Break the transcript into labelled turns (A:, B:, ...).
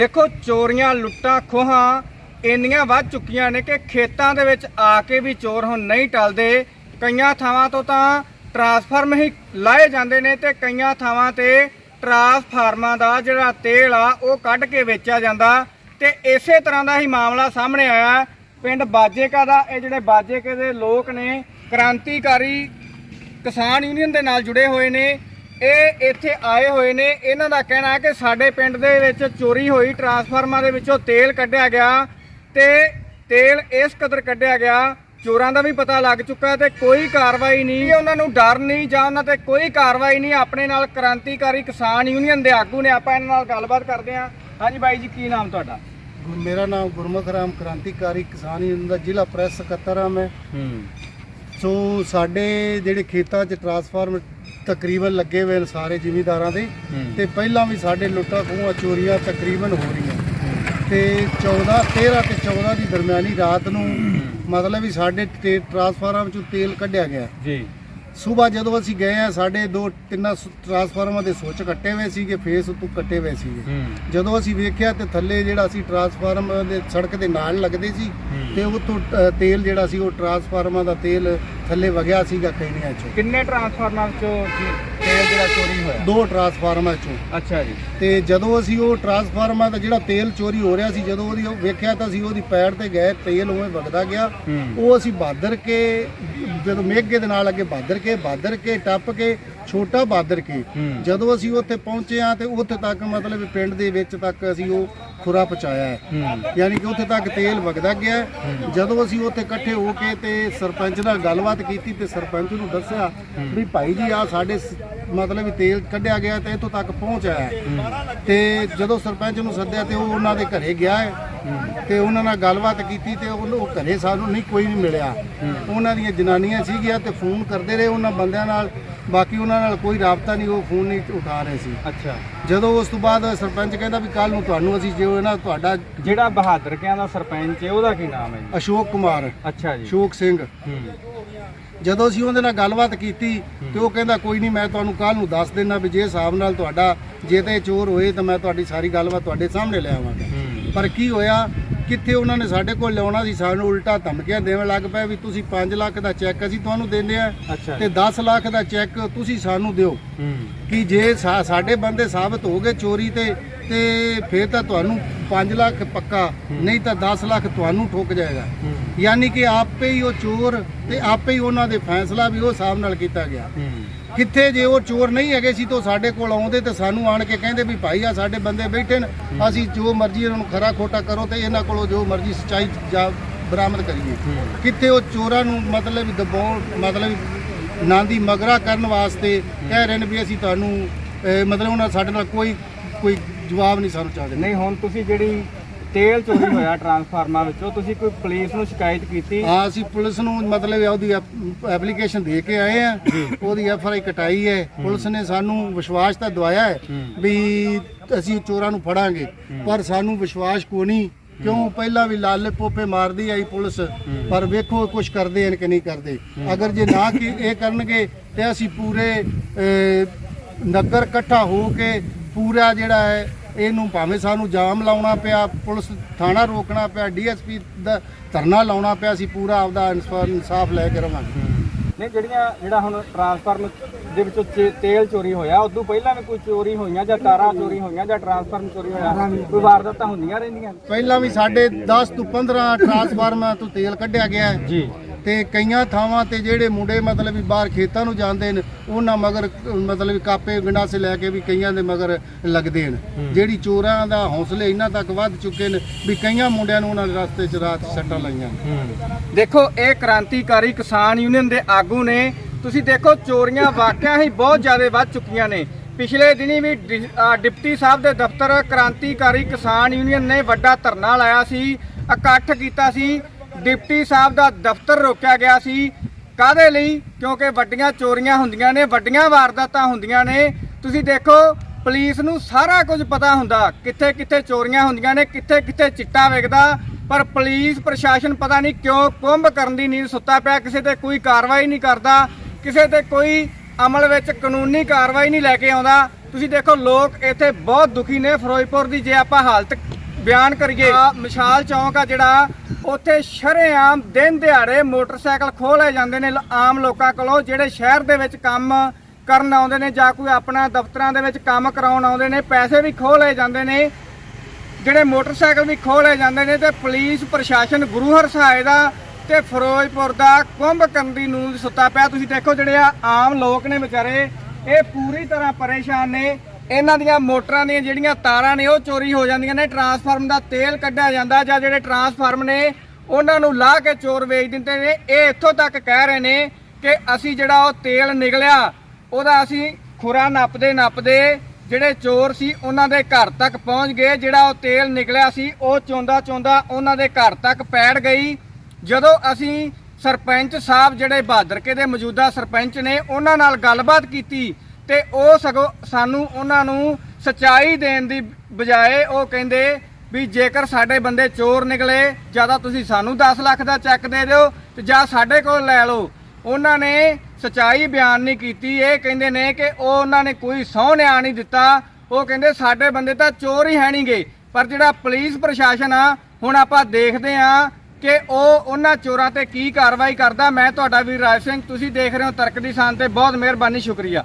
A: ਦੇਖੋ ਚੋਰੀਆਂ, ਲੁੱਟਾਂ, ਖੋਹਾਂ ਇੰਨੀਆਂ ਵੱਧ ਚੁੱਕੀਆਂ ਨੇ ਕਿ ਖੇਤਾਂ ਦੇ ਵਿੱਚ ਆ ਕੇ ਵੀ ਚੋਰ ਹੁਣ ਨਹੀਂ ਟਲਦੇ। ਕਈਆਂ ਥਾਵਾਂ ਤੋਂ ਤਾਂ ਟਰਾਂਸਫਾਰਮ ਹੀ ਲਾਏ ਜਾਂਦੇ ਨੇ ਤੇ ਕਈਆਂ ਥਾਵਾਂ ਤੇ ਟਰਾਂਸਫਾਰਮਾਂ ਦਾ ਜਿਹੜਾ ਤੇਲ ਆ, ਉਹ ਕੱਢ ਕੇ ਵੇਚਿਆ ਜਾਂਦਾ। ਤੇ ਇਸੇ ਤਰ੍ਹਾਂ ਦਾ ਹੀ ਮਾਮਲਾ ਸਾਹਮਣੇ ਆਇਆ। ਪਿੰਡ ਬਾਜੇਕਾ ਦਾ, ਇਹ ਜਿਹੜੇ ਬਾਜੇਕੇ ਦੇ ਲੋਕ ਨੇ, ਕ੍ਰਾਂਤੀਕਾਰੀ ਕਿਸਾਨ ਯੂਨੀਅਨ ਦੇ ਨਾਲ ਜੁੜੇ ਹੋਏ ਨੇ। ਇਹ ਇੱਥੇ ਆਏ ਹੋਏ ਨੇ। ਇਹਨਾਂ ਦਾ ਕਹਿਣਾ ਹੈ ਕਿ ਸਾਡੇ ਪਿੰਡ ਦੇ ਵਿੱਚ ਚੋਰੀ ਹੋਈ ਟਰਾਂਸਫਾਰਮਰ ਦੇ ਵਿੱਚੋਂ ਤੇਲ ਕੱਢਿਆ ਗਿਆ ਤੇ ਤੇਲ ਇਸ ਕਦਰ ਕੱਢਿਆ ਗਿਆ। ਚੋਰਾਂ ਦਾ ਵੀ ਪਤਾ ਲੱਗ ਚੁੱਕਾ ਤੇ ਕੋਈ ਕਾਰਵਾਈ ਨਹੀਂ। ਉਹਨਾਂ ਨੂੰ ਡਰ ਨਹੀਂ ਜਾਂ ਉਹਨਾਂ ਤੇ ਕੋਈ ਕਾਰਵਾਈ ਨਹੀਂ। ਆਪਣੇ ਨਾਲ ਕ੍ਰਾਂਤੀਕਾਰੀ ਕਿਸਾਨ ਯੂਨੀਅਨ ਦੇ ਆਗੂ ਨੇ। ਆਪਾਂ ਇਹਨਾਂ ਨਾਲ ਗੱਲਬਾਤ ਕਰਦੇ ਹਾਂ। ਹਾਂਜੀ ਬਾਈ ਜੀ ਕੀ ਨਾਮ ਤੁਹਾਡਾ?
B: ਮੇਰਾ ਨਾਮ ਗੁਰਮੁਖ ਰਾਮ ਕ੍ਰਾਂਤੀਕਾਰੀ ਕਿਸਾਨ ਯੂਨੀਅਨ ਦਾ ਜ਼ਿਲ੍ਹਾ ਪ੍ਰੈਸ ਸਕੱਤਰ ਹਾਂ ਮੈਂ।
A: ਹੂੰ।
B: ਸੋ ਸਾਡੇ ਜਿਹੜੇ ਖੇਤਾਂ 'ਚ ਟਰਾਂਸਫਾਰਮ ਤਕਰੀਬਨ ਲੱਗੇ ਹੋਏ ਨੇ ਸਾਰੇ ਜ਼ਿਮੀਂਦਾਰਾਂ ਦੇ ਤੇ ਪਹਿਲਾਂ ਵੀ ਸਾਡੇ ਲੁੱਟਾਂ ਖੋਹਾਂ ਚੋਰੀਆਂ ਤਕਰੀਬਨ ਹੋ ਰਹੀਆਂ। ਤੇ 14 13 ਤੇ 14 ਦੀ ਦਰਮਿਆਨੀ ਰਾਤ ਨੂੰ ਮਤਲਬ ਵੀ ਸਾਡੇ ਤੇ ਟਰਾਂਸਫਾਰਮ 'ਚੋਂ ਤੇਲ ਕੱਢਿਆ ਗਿਆ।
A: ਜੀ।
B: ਸਵੇਰ ਜਦੋਂ ਅਸੀਂ ਗਏ ਆ ਸਾਡੇ ਦੋ ਤਿੰਨ ਸ- ਟਰਾਂਸਫਾਰਮਾਂ ਦੇ ਸੁੱਚ ਕੱਟੇ ਹੋਏ ਸੀਗੇ ਫੇਸ ਉੱਤੋਂ ਕੱਟੇ ਹੋਏ ਸੀਗੇ।
A: ਹੂੰ।
B: ਜਦੋਂ ਅਸੀਂ ਵੇਖਿਆ ਤੇ ਥੱਲੇ ਜਿਹੜਾ ਸੀ ਟਰਾਂਸਫਾਰਮ ਦੇ ਸੜਕ ਦੇ ਨਾਲ ਲੱਗਦੇ ਸੀ ਤੇ ਉਤੋਂ ਤੇਲ ਜਿਹੜਾ ਸੀ ਉਹ ਟਰਾਂਸਫਾਰਮਾਂ ਦਾ ਤੇਲ ਥੱਲੇ ਵਗਿਆ ਸੀਗਾ ਕਈਆਂ ਚੋਂ।
A: ਕਿੰਨੇ ਟਰਾਂਸਫਾਰਮਰ ਚੋਂ ਜੀ? ਤੇਲ ਜਿਹੜਾ ਚੋਰੀ ਹੋਇਆ?
B: ਦੋ ਟਰਾਂਸਫਾਰਮਾਂ ਚੋਂ।
A: ਅੱਛਾ ਜੀ।
B: ਤੇ ਜਦੋਂ ਅਸੀਂ ਉਹ ਟਰਾਂਸਫਾਰਮਾਂ ਦਾ ਜਿਹੜਾ ਤੇਲ ਚੋਰੀ ਹੋ ਰਿਹਾ ਸੀ ਜਦੋਂ ਉਹਦੀ ਉਹ ਵੇਖਿਆ ਤਾਂ ਅਸੀਂ ਉਹਦੀ ਪੈੜ ਤੇ ਗਏ ਤੇਲ ਉਵੇਂ ਵਗਦਾ ਗਿਆ।
A: ਹੂੰ।
B: ਉਹ ਅਸੀਂ ਬਾਦਰ ਕੇ ਜਦੋਂ ਮੇਘੇ ਦੇ ਨਾਲ ਅੱਗੇ ਬਾਦਰ ਕੇ ਬਾਦਰ ਕੇ ਟੱਪ ਕੇ ਛੋਟਾ ਬਾਦਰ ਕੇ
A: ਹੂੰ।
B: ਜਦੋਂ ਅਸੀਂ ਉੱਥੇ ਪਹੁੰਚੇ ਆ ਤੇ ਉੱਥੇ ਤੱਕ ਮਤਲਬ ਪਿੰਡ ਦੇ ਵਿੱਚ ਤੱਕ ਅਸੀਂ ਉਹ ਖੁਰਾ ਪਹੁੰਚਾਇਆ ਹੈ। ਯਾਨੀ ਕਿ ਉੱਥੇ ਤੱਕ ਤੇਲ ਵਗਦਾ ਗਿਆ। ਜਦੋਂ ਅਸੀਂ ਉੱਥੇ ਇਕੱਠੇ ਹੋ ਕੇ ਤੇ ਸਰਪੰਚ ਨਾਲ ਗੱਲਬਾਤ ਕੀਤੀ ਤੇ ਸਰਪੰਚ ਨੂੰ ਦੱਸਿਆ ਵੀ ਭਾਈ ਜੀ ਆ ਸਾਡੇ ਮਤਲਬ ਤੇਲ ਕੱਢਿਆ ਗਿਆ ਤੇ ਇੱਥੋਂ ਤੱਕ ਪਹੁੰਚ ਆਇਆ। ਤੇ ਜਦੋਂ ਸਰਪੰਚ ਨੂੰ ਸੱਦਿਆ ਤੇ ਉਹ ਉਹਨਾਂ ਦੇ ਘਰੇ ਗਿਆ ਹੈ। ਤੇ ਉਹਨਾਂ ਨਾਲ ਗੱਲਬਾਤ ਕੀਤੀ ਤੇ ਉਹ ਘਰੇ ਸਾਨੂੰ ਨਹੀਂ ਕੋਈ ਨਹੀਂ ਮਿਲਿਆ। ਉਹਨਾਂ ਦੀਆਂ ਜਨਾਨੀਆਂ ਸੀਗੀਆਂ ਤੇ ਫੋਨ ਕਰਦੇ ਰਹੇ ਉਹਨਾਂ ਬੰਦਿਆਂ ਨਾਲ। ਬਾਕੀ ਉਹਨਾਂ ਨਾਲ ਕੋਈ ਰਾਬਤਾ ਨਹੀਂ ਉਹ ਫੋਨ ਨਹੀਂ ਉਠਾ ਰਹੇ ਸੀ।
A: ਅੱਛਾ।
B: ਜਦੋਂ ਉਸ ਤੋਂ ਬਾਅਦ ਸਰਪੰਚ ਕਹਿੰਦਾ ਵੀ ਕੱਲ ਨੂੰ ਤੁਹਾਨੂੰ ਅਸੀਂ ਜੋ ਨਾ ਤੁਹਾਡਾ
A: ਜਿਹੜਾ ਬਹਾਦਰ ਕਿਆਂ ਦਾ ਸਰਪੰਚ ਹੈ ਉਹਦਾ ਕੀ ਨਾਮ ਹੈ ਜੀ?
B: ਅਸ਼ੋਕ ਕੁਮਾਰ।
A: ਅੱਛਾ ਜੀ।
B: ਅਸ਼ੋਕ ਸਿੰਘ। ਜਦੋਂ ਅਸੀਂ ਉਹਦੇ ਨਾਲ ਗੱਲਬਾਤ ਕੀਤੀ ਤੇ ਉਹ ਕਹਿੰਦਾ ਕੋਈ ਨਹੀਂ ਮੈਂ ਤੁਹਾਨੂੰ ਕੱਲ ਨੂੰ ਦੱਸ ਦਿੰਦਾ ਵੀ ਜੇ ਹਿਸਾਬ ਨਾਲ ਤੁਹਾਡਾ ਜੇ ਤੇ ਚੋਰ ਹੋਏ ਤਾਂ ਮੈਂ ਤੁਹਾਡੀ ਸਾਰੀ ਗੱਲਬਾਤ ਤੁਹਾਡੇ ਸਾਹਮਣੇ ਲੈ ਆਵਾਂਗਾ। ਪਰ ਕੀ ਹੋਇਆ? ਕਿੱਥੇ ਉਹਨਾਂ ਨੇ ਸਾਡੇ ਕੋਲ ਲਿਆਉਣਾ ਸੀ? ਸਾਨੂੰ ਉਲਟਾ ਧਮਕੀਆਂ ਦੇਣ ਲੱਗ ਪਏ ਵੀ ਤੁਸੀਂ 5 ਲੱਖ ਦਾ ਚੈੱਕ ਅਸੀਂ ਤੁਹਾਨੂੰ ਦਿੰਦੇ ਆ ਤੇ 10 ਲੱਖ ਦਾ ਚੈੱਕ ਤੁਸੀਂ ਸਾਨੂੰ ਦਿਓ। ਕਿ ਜੇ ਸਾਡੇ ਬੰਦੇ ਸਾਬਤ ਹੋ ਗਏ ਚੋਰੀ ਤੇ ਤੇ ਫਿਰ ਤਾਂ ਤੁਹਾਨੂੰ 5 ਲੱਖ ਪੱਕਾ ਨਹੀਂ ਤਾਂ 10 ਲੱਖ ਤੁਹਾਨੂੰ ਠੁੱਕ ਜਾਏਗਾ। ਯਾਨੀ ਕਿ ਆਪੇ ਹੀ ਉਹ ਚੋਰ ਤੇ ਆਪੇ ਹੀ ਉਹਨਾਂ ਦੇ ਫੈਸਲਾ ਵੀ ਉਹ ਹਿਸਾਬ ਨਾਲ ਕੀਤਾ ਗਿਆ। ਕਿੱਥੇ ਜੇ ਉਹ ਚੋਰ ਨਹੀਂ ਹੈਗੇ ਸੀ ਤਾਂ ਸਾਡੇ ਕੋਲ ਆਉਂਦੇ ਤੇ ਸਾਨੂੰ ਆਣ ਕੇ ਕਹਿੰਦੇ ਵੀ ਭਾਈ ਆ ਸਾਡੇ ਬੰਦੇ ਬੈਠੇ ਨੇ, ਅਸੀਂ ਜੋ ਮਰਜ਼ੀ ਇਹਨਾਂ ਨੂੰ ਖਰਾ ਖੋਟਾ ਕਰੋ ਤੇ ਇਹਨਾਂ ਕੋਲੋਂ ਜੋ ਮਰਜ਼ੀ ਸਚਾਈ ਜਾ ਬਰਾਮਦ ਕਰੀਏ। ਕਿੱਥੇ ਉਹ ਚੋਰਾਂ ਨੂੰ ਮਤਲਬ ਦਬਾਉਣ, ਮਤਲਬ ਨਾਂ ਦੀ ਮਗਰਾ ਕਰਨ ਵਾਸਤੇ ਕਹਿ ਰਹੇ ਨੇ ਵੀ ਅਸੀਂ ਤੁਹਾਨੂੰ ਮਤਲਬ ਉਹਨਾਂ ਸਾਡੇ ਨਾਲ ਕੋਈ ਕੋਈ ਜਵਾਬ ਨਹੀਂ ਸਾਨੂੰ ਚਾਹਦੇ।
A: ਨਹੀਂ, ਹੁਣ ਤੁਸੀਂ ਜਿਹੜੀ ਤੇਲ ਚੋਰੀ ਹੋਇਆ ਟਰਾਂਸਫਾਰਮਰ ਵਿੱਚੋਂ। ਤੁਸੀਂ ਕੋਈ ਪੁਲਿਸ ਨੂੰ ਸ਼ਿਕਾਇਤ ਕੀਤੀ?
B: ਹਾਂ ਅਸੀਂ ਪੁਲਿਸ ਨੂੰ ਮਤਲਬ ਉਹਦੀ ਐਪਲੀਕੇਸ਼ਨ ਦੇ ਕੇ ਆਏ ਆ। ਉਹਦੀ ਐਫ ਆਈ ਕਟਾਈ ਹੈ। ਪੁਲਿਸ ਨੇ ਸਾਨੂੰ ਵਿਸ਼ਵਾਸ ਤਾਂ ਦਵਾਇਆ ਹੈ ਵੀ ਅਸੀਂ ਚੋਰਾਂ ਨੂੰ ਫੜਾਂਗੇ। ਪਰ ਸਾਨੂੰ ਵਿਸ਼ਵਾਸ ਕੋ ਨਹੀਂ। ਕਿਉਂ? ਪਹਿਲਾਂ ਵੀ ਲਾਲੇ ਪੋਪੇ ਮਾਰਦੀ ਆਈ ਪੁਲਿਸ। ਪਰ ਵੇਖੋ ਕੁਝ ਕਰਦੇ ਹਨ ਕਿ ਨਹੀਂ ਕਰਦੇ। ਅਗਰ ਜੇ ਨਾ ਕਿ ਇਹ ਕਰਨਗੇ ਤੇ ਅਸੀਂ ਪੂਰੇ ਨਗਰ ਇਕੱਠਾ ਹੋ ਕੇ ਪੂਰਾ ਜਿਹੜਾ ਹੈ ਇਹਨੂੰ ਭਾਵੇਂ ਸਾਨੂੰ ਜਾਮ ਲਾਉਣਾ ਪਿਆ ਪੁਲਿਸ ਥਾਣਾ ਰੋਕਣਾ ਪਿਆ ਡੀਐਸਪੀ ਦਾ ਧਰਨਾ ਲਾਉਣਾ ਪਿਆ ਅਸੀਂ ਪੂਰਾ ਆਪਦਾ ਇਨਸਾਫ ਲੈ ਕੇ ਰਵਾਂਗੇ।
A: ਨਹੀਂ ਜਿਹੜੀਆਂ ਜਿਹੜਾ ਹੁਣ ਟਰਾਂਸਫਾਰਮ ਦੇ ਵਿੱਚੋਂ ਚੇ- ਤੇਲ ਚੋਰੀ ਹੋਇਆ ਉਦੋਂ ਪਹਿਲਾਂ ਵੀ ਕੋਈ ਚੋਰੀ ਹੋਈਆਂ ਜਾਂ ਤਾਰਾਂ ਚੋਰੀ ਹੋਈਆਂ ਜਾਂ ਟਰਾਂਸਫਾਰਮ ਚੋਰੀ ਹੋਇਆ ਕੋਈ ਵਾਰਦਾਤਾਂ ਹੁੰਦੀਆਂ ਰਹਿੰਦੀਆਂ?
B: ਪਹਿਲਾਂ ਵੀ ਸਾਡੇ 10 ਤੋਂ 15 ਟਰਾਂਸਫਾਰਮਰਾਂ ਤੋਂ ਤੇਲ ਕੱਢਿਆ ਗਿਆ ਹੈ।
A: ਜੀ।
B: ਤੇ ਕਈਆਂ ਥਾਵਾਂ ਤੇ ਜਿਹੜੇ ਮੁੰਡੇ ਮਤਲਬ ਵੀ ਬਾਹਰ ਖੇਤਾਂ ਨੂੰ ਜਾਂਦੇ ਨੇ ਉਹਨਾਂ ਮਗਰ ਮਤਲਬ ਕਾਪੇ ਗੰਡਾਸੇ ਲੈ ਕੇ ਵੀ ਕਈਆਂ ਦੇ ਮਗਰ ਲੱਗਦੇ ਨੇ। ਜਿਹੜੀ ਚੋਰਾਂ ਦਾ ਹੌਸਲੇ ਇਹਨਾਂ ਤੱਕ ਵੱਧ ਚੁੱਕੇ ਨੇ ਵੀ ਕਈਆਂ ਮੁੰਡਿਆਂ ਨੂੰ ਉਹਨਾਂ ਦੇ ਰਸਤੇ 'ਚ ਰਾਤ ਸੱਟਾਂ ਲਾਈਆਂ
A: ਦੇਖੋ ਇਹ ਕ੍ਰਾਂਤੀਕਾਰੀ ਕਿਸਾਨ ਯੂਨੀਅਨ ਦੇ ਆਗੂ ਨੇ। ਤੁਸੀਂ ਦੇਖੋ ਚੋਰੀਆਂ ਵਾਕਿਆ ਹੀ ਬਹੁਤ ਜ਼ਿਆਦਾ ਵੱਧ ਚੁੱਕੀਆਂ ਨੇ। ਪਿਛਲੇ ਦਿਨੀ ਵੀ ਡਿਪਟੀ ਸਾਹਿਬ ਦੇ ਦਫ਼ਤਰ ਕ੍ਰਾਂਤੀਕਾਰੀ ਕਿਸਾਨ ਯੂਨੀਅਨ ਨੇ ਵੱਡਾ ਧਰਨਾ ਲਾਇਆ ਸੀ ਇਕੱਠ ਕੀਤਾ ਸੀ। ਡਿਪਟੀ ਸਾਹਿਬ ਦਾ ਦਫ਼ਤਰ ਰੋਕਿਆ ਗਿਆ ਸੀ। ਕਾਦੇ ਲਈ? ਕਿਉਂਕਿ ਵੱਡੀਆਂ ਚੋਰੀਆਂ ਹੁੰਦੀਆਂ ਨੇ, ਵੱਡੀਆਂ ਵਾਰਦਾਤਾਂ ਹੁੰਦੀਆਂ ਨੇ। ਤੁਸੀਂ ਦੇਖੋ, ਪੁਲਿਸ ਨੂੰ ਸਾਰਾ ਕੁਝ ਪਤਾ ਹੁੰਦਾ, ਕਿੱਥੇ ਕਿੱਥੇ ਚੋਰੀਆਂ ਹੁੰਦੀਆਂ ਨੇ, ਕਿੱਥੇ ਕਿੱਥੇ ਚਿੱਟਾ ਵਿਕਦਾ ਪਰ ਪੁਲਿਸ, ਪ੍ਰਸ਼ਾਸਨ ਪਤਾ ਨਹੀਂ ਕਿਉਂ ਕੁੰਭ ਕਰਨ ਦੀ ਨੀਂਦ ਸੁੱਤਾ ਪਿਆ, ਕਿਸੇ ਤੇ ਕੋਈ ਕਾਰਵਾਈ ਨਹੀਂ ਕਰਦਾ, ਕਿਸੇ ਤੇ ਕੋਈ ਅਮਲ ਵਿੱਚ ਕਾਨੂੰਨੀ ਕਾਰਵਾਈ ਨਹੀਂ ਲੈ ਕੇ ਆਉਂਦਾ। ਤੁਸੀਂ ਦੇਖੋ, ਲੋਕ ਇੱਥੇ ਬਹੁਤ ਦੁਖੀ ਨੇ। ਫਿਰੋਜ਼ਪੁਰ ਦੀ ਜੇ ਆਪਾਂ ਹਾਲਤ ਬਿਆਨ ਕਰੀਏ, ਆਹ ਮਿਸਾਲ ਚੌਂਕ ਆ ਜਿਹੜਾ ਉੱਥੇ ਸ਼ਰੇਆਮ ਦਿਨ ਦਿਹਾੜੇ ਮੋਟਰਸਾਈਕਲ ਖੋਹ ਲਏ ਜਾਂਦੇ ਨੇ ਆਮ ਲੋਕਾਂ ਕੋਲੋਂ, ਜਿਹੜੇ ਸ਼ਹਿਰ ਦੇ ਵਿੱਚ ਕੰਮ ਕਰਨ ਆਉਂਦੇ ਨੇ ਜਾਂ ਕੋਈ ਆਪਣਾ ਦਫ਼ਤਰਾਂ ਦੇ ਵਿੱਚ ਕੰਮ ਕਰਾਉਣ ਆਉਂਦੇ ਨੇ, ਪੈਸੇ ਵੀ ਖੋਹ ਲਏ ਜਾਂਦੇ ਨੇ। ਜਿਹੜੇ ਮੋਟਰਸਾਈਕਲ ਵੀ ਖੋਹ ਲਏ ਜਾਂਦੇ ਨੇ ਤੇ ਪੁਲਿਸ, ਪ੍ਰਸ਼ਾਸਨ, ਗੁਰੂ ਹਰਸਹਾਏ ਦਾ ਤੇ ਫਿਰੋਜ਼ਪੁਰ ਦਾ ਕੁੰਭ ਕੰਦੀ ਨੂੰ ਸੁੱਤਾ ਪਿਆ। ਤੁਸੀਂ ਦੇਖੋ ਜਿਹੜੇ ਆ ਆਮ ਲੋਕ ਨੇ ਵਿਚਾਰੇ, ਇਹ ਪੂਰੀ ਤਰ੍ਹਾਂ ਪਰੇਸ਼ਾਨ ਨੇ। ਇਹਨਾਂ ਦੀਆਂ ਮੋਟਰਾਂ ਦੀਆਂ ਜਿਹੜੀਆਂ ਤਾਰਾਂ ਨੇ, ਉਹ ਚੋਰੀ ਹੋ ਜਾਂਦੀਆਂ ਨੇ। ਟਰਾਂਸਫਾਰਮ ਦਾ ਤੇਲ ਕੱਢਿਆ ਜਾਂਦਾ ਜਾਂ ਜਿਹੜੇ ਟਰਾਂਸਫਾਰਮ ਨੇ, ਉਹਨਾਂ ਨੂੰ ਲਾ ਕੇ ਚੋਰ ਵੇਚ ਦਿੰਦੇ ਨੇ। ਇਹ ਇੱਥੋਂ ਤੱਕ ਕਹਿ ਰਹੇ ਨੇ ਕਿ ਅਸੀਂ ਜਿਹੜਾ ਉਹ ਤੇਲ ਨਿਕਲਿਆ, ਉਹਦਾ ਅਸੀਂ ਖੁਰਾ ਨੱਪਦੇ ਨੱਪਦੇ ਜਿਹੜੇ ਚੋਰ ਸੀ, ਉਹਨਾਂ ਦੇ ਘਰ ਤੱਕ ਪਹੁੰਚ ਗਏ। ਜਿਹੜਾ ਉਹ ਤੇਲ ਨਿਕਲਿਆ ਸੀ, ਉਹ ਚੋਂਦਾ ਚੋਂਦਾ ਉਹਨਾਂ ਦੇ ਘਰ ਤੱਕ ਪੈੜ ਗਈ। ਜਦੋਂ ਅਸੀਂ ਸਰਪੰਚ ਸਾਹਿਬ ਜਿਹੜੇ ਬਹਾਦਰਕੇ ਦੇ ਮੌਜੂਦਾ ਸਰਪੰਚ ਨੇ, ਉਹਨਾਂ ਨਾਲ ਗੱਲਬਾਤ ਕੀਤੀ ਤੇ ਉਹ ਸਗੋਂ ਸਾਨੂੰ ਉਹਨਾਂ ਨੂੰ ਸਚਾਈ ਦੇਣ ਦੀ ਬਜਾਏ ਉਹ ਕਹਿੰਦੇ ਵੀ ਜੇਕਰ ਸਾਡੇ ਬੰਦੇ ਚੋਰ ਨਿਕਲੇ, ਜਾਂ ਤਾਂ ਤੁਸੀਂ ਸਾਨੂੰ 10 ਲੱਖ ਦਾ ਚੈੱਕ ਦੇ ਦਿਓ ਤੇ ਜਾਂ ਸਾਡੇ ਕੋਲ ਲੈ ਲਓ। ਉਹਨਾਂ ਨੇ ਸਚਾਈ ਬਿਆਨ ਨਹੀਂ ਕੀਤੀ। ਇਹ ਕਹਿੰਦੇ ਨੇ ਕਿ ਉਹ ਉਹਨਾਂ ਨੇ ਕੋਈ ਸਹੁੰ ਨਿਆਂ ਨਹੀਂ ਦਿੱਤਾ। ਉਹ ਕਹਿੰਦੇ ਸਾਡੇ ਬੰਦੇ ਤਾਂ ਚੋਰ ਹੀ ਹੈ ਨਹੀਂਗੇ। ਪਰ ਜਿਹੜਾ ਪੁਲਿਸ ਪ੍ਰਸ਼ਾਸਨ ਆ, ਹੁਣ ਆਪਾਂ ਦੇਖਦੇ ਆ ਕਿ ਉਹ ਉਹਨਾਂ ਚੋਰਾਂ ਤੇ ਕੀ ਕਾਰਵਾਈ ਕਰਦਾ। ਮੈਂ ਤੁਹਾਡਾ ਵੀਰ ਰਾਜ ਸਿੰਘ, ਤੁਸੀਂ ਦੇਖ ਰਹੇ ਹੋ ਤਰਕ ਦੀ ਸਾਨ ਤੇ। ਬਹੁਤ ਮਿਹਰਬਾਨੀ, ਸ਼ੁਕਰੀਆ।